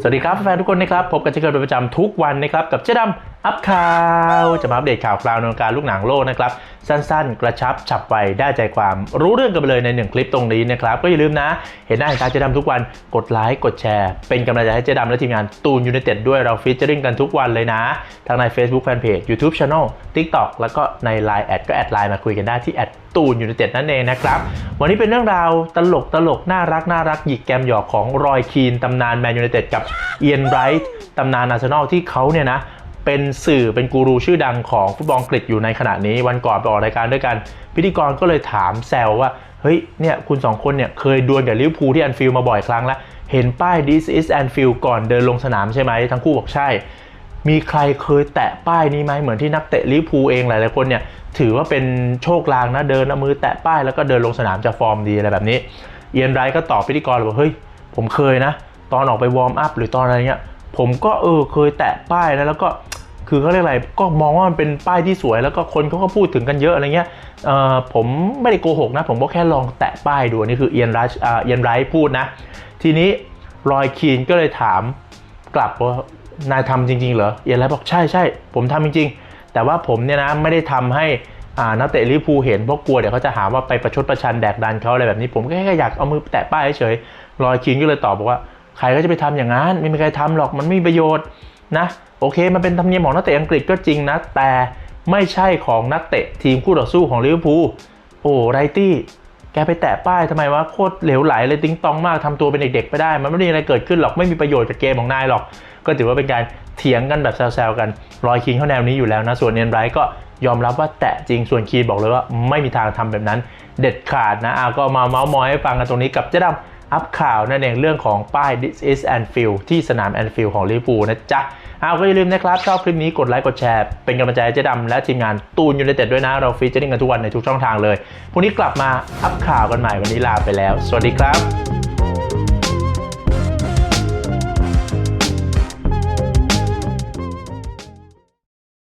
สวัสดีครับแฟนทุกคนนะครับพบกันเช่นเคยเป็นประจำทุกวันนะครับกับเจ๊ดำ อัพข่าวจะมาอัปเดตข่าวคราวในวงการลูกหนังโลกนะครับ สั้นๆ กระชับฉับไวได้ใจความรู้เรื่องกันไปเลยในหนึ่งคลิปตรงนี้นะครับ ก็อย่าลืมนะ เห็นหน้าเห็นตาเจ๊ดำทุกวันกดไลค์กดแชร์ เป็นกำลังใจให้เจ๊ดำและทีมงานตูนยูไนเต็ดด้วยเราฟีเจอริ่งกันทุกวันเลยนะทั้งใน Facebook Fanpage YouTube Channel TikTok แล้วก็ใน Line แอดก็แอดไลน์มาคุยกันได้ที่แอดตูนยูไนเต็ดนั่นเองนะครับ วันนี้เป็นเรื่องราวตลกตลกน่ารักน่ารักหยิกแกมหยอกของรอยคีนตำนานแมนยูไนเต็ดกับเอียนไรท์ตำนานอาร์เซนอลที่เขาเนี่ยนะ เป็นสื่อเป็นกูรูชื่อดังของฟุตบอลอังกฤษอยู่ในขณะนี้วันก่อนไปออกรายการด้วยกัน พิธีกรก็เลยถามแซวว่า เฮ้ยเนี่ยคุณสองคนเนี่ยเคยดวลกับลิเวอร์พูลที่แอนฟิลด์มาบ่อยครั้งแล้ว เห็นป้าย this is Anfield ก่อนเดินลงสนามใช่ไหมทั้งคู่บอกใช่ มีใครเคยแตะป้ายนี้ไหมเหมือนที่นักเตะลิเวอร์พูลเองหลายๆคนเนี่ยถือว่าเป็นโชคลางนะเดินเอามือแตะป้ายแล้วก็เดินลงสนามจะฟอร์มดีอะไรแบบนี้ เอียนไรก็ตอบพิธีกรเลยว่าเฮ้ยผมเคยนะ ตอนออกไปวอร์มอัพหรือตอนอะไรเงี้ยผมก็เออเคยแตะป้ายนะแล้วก็ คือเขาเรียกอะไรก็มองว่ามันเป็นป้ายที่สวย แล้วก็คนเขาก็พูดถึงกันเยอะอะไรเงี้ยเอ่อผมไม่ได้โกหกนะ ผมก็แค่ลองแตะป้ายดูนี่คือเอียนรัชเอียนไรพูดนะ ทีนี้รอยคีนก็เลยถามกลับว่านายทำจริง ๆ เหรอเอียนไรบอกใช่ใช่ผมทำจริง ๆ แต่ว่าผมเนี่ยนะไม่ได้ทำให้อ่านักเตะลิพูเห็นเพราะกลัวเดี๋ยวเขาจะหาว่าไปประชดประชันแดกดันเขาอะไรแบบนี้ ผมก็แค่อยากเอามือแตะป้ายเฉยๆรอยคีนก็เลยตอบบอกว่าใครก็จะไปทำอย่างนั้นไม่มีใครทำหรอกมันไม่มีประโยชน์ นะโอเค มันเป็นธรรมเนียมของนักเตะอังกฤษก็จริงนะ แต่ไม่ใช่ของนักเตะทีมคู่ต่อสู้ของลิเวอร์พูลโอ้ไรตี้แกไปแตะป้ายทำไมวะโคตรเหลวไหลเลยติ้งตองมากทำตัวเป็นเด็กๆไปได้ มันไม่มีอะไรเกิดขึ้นหรอกไม่มีประโยชน์กับเกมของนายหรอก ก็ถือว่าเป็นการเถียงกันแบบแซวๆกันรอยคีนเข้าแนวนี้อยู่แล้วนะส่วนเนียนไรก็ยอมรับว่าแตะจริงส่วนคีนบอกเลยว่าไม่มีทางทำแบบนั้น เด็ดขาดนะอาก็มาเมาส์มอยให้ฟังกันตรงนี้กับเจ๊ดำอัพข่าวนั่นเองเรื่องของป้าย This is Anfield ที่สนาม Anfield ของลิเวอร์พูลนะจ๊ะ เอาก็อย่าลืมนะครับ ชอบคลิปนี้กดไลค์กดแชร์ เป็นกำลังใจให้เจ๊ดำและทีมงานตูนยูไนเต็ดด้วยนะ เราฟีเจอริ่งกันทุกวันในทุกช่องทางเลยพรุ่งนี้กลับมาอัพข่าวกันใหม่วันนี้ลาไปแล้ว สวัสดีครับ